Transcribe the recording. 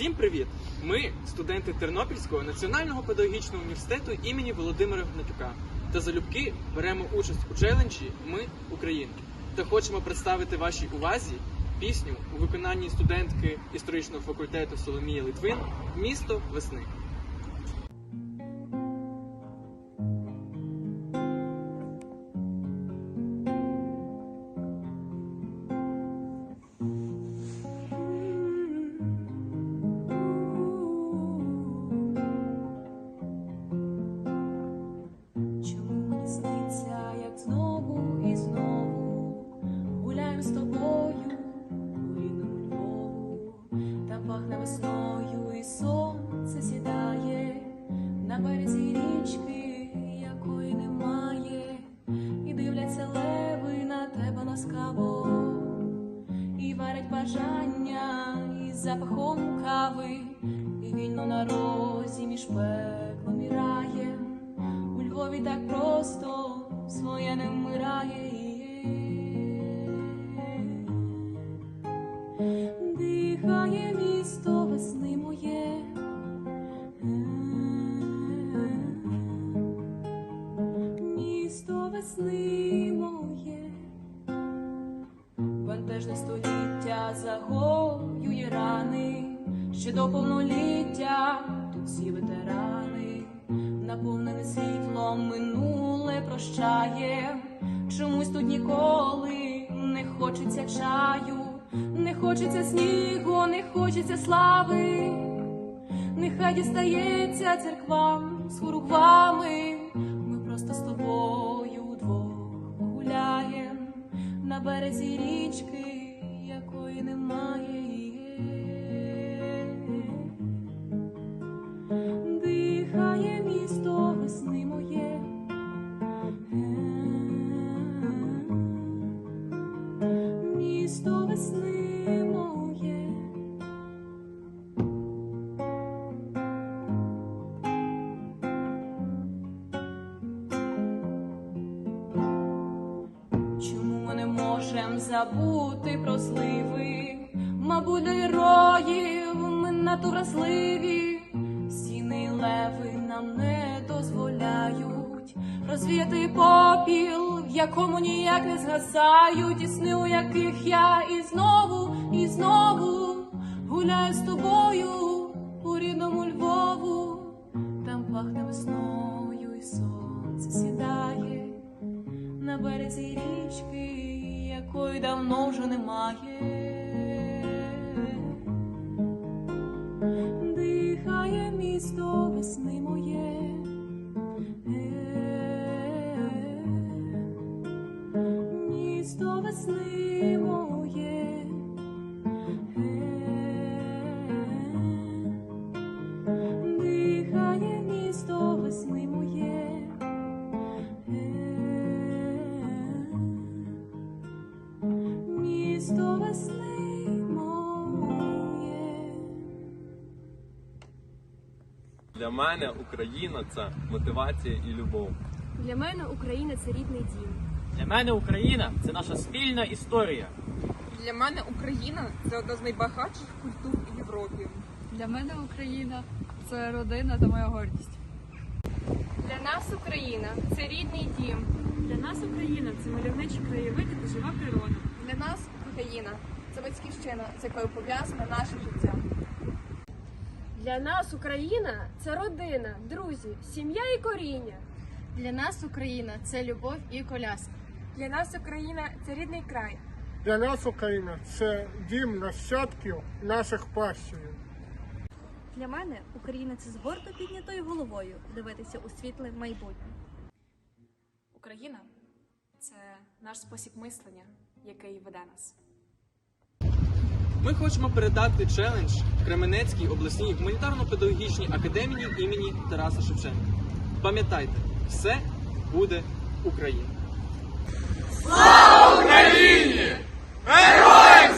Всім привіт! Ми студенти Тернопільського національного педагогічного університету імені Володимира Гнатюка. Та залюбки беремо участь у челенджі Ми Українки та хочемо представити вашій увазі пісню у виконанні студентки історичного факультету Соломії Литвин Місто весни. Бажання із запахом кави, і вільно на розі між пеклом і раєм. У Львові так просто своє не вмирає. Дихає місто весни моє. Місто весни моє. Бентежне століття загоює рани, ще до повноліття тут всі ветерани, наповнене світлом минуле прощає. Чомусь тут ніколи не хочеться чаю, не хочеться снігу, не хочеться слави. Нехай дістається церквам з хоругвами. Ми просто з тобою вдвох погуляєм на березі річки, якої немає. Можем забути про зливи? Мабуть, до героїв ми надто вразливі. Стіни леви нам не дозволяють розвіяти попіл, в якому ніяк не згасають, і сни, у яких я і знову, і знову гуляю з тобою у рідному Львову. Там пахне весною, і сонце сідає на березі річки, якої давно вже немає. Дихає місто весни моє. Місто весни моє. Весни моє. Для мене Україна це мотивація і любов. Для мене Україна це рідний дім. Для мене Україна це наша спільна історія. Для мене Україна це одна з найбагатших культур в Європі. Для мене Україна це родина та моя гордість. Для нас Україна це рідний дім. Для нас Україна це мальовничі краєвиди та жива природа. Для нас Україна це батьківщина, з якою пов'язане наше життя. Для нас Україна це родина, друзі, сім'я і коріння. Для нас Україна це любов і коляска. Для нас Україна це рідний край. Для нас Україна це дім нащадків наших пащів. Для мене Україна це з гордо піднятою головою дивитися у світле майбутнє. Україна це наш спосіб мислення, який веде нас. Ми хочемо передати челендж Кременецькій обласній гуманітарно-педагогічній академії імені Тараса Шевченка. Пам'ятайте, все буде Україна! Слава Україні! Героям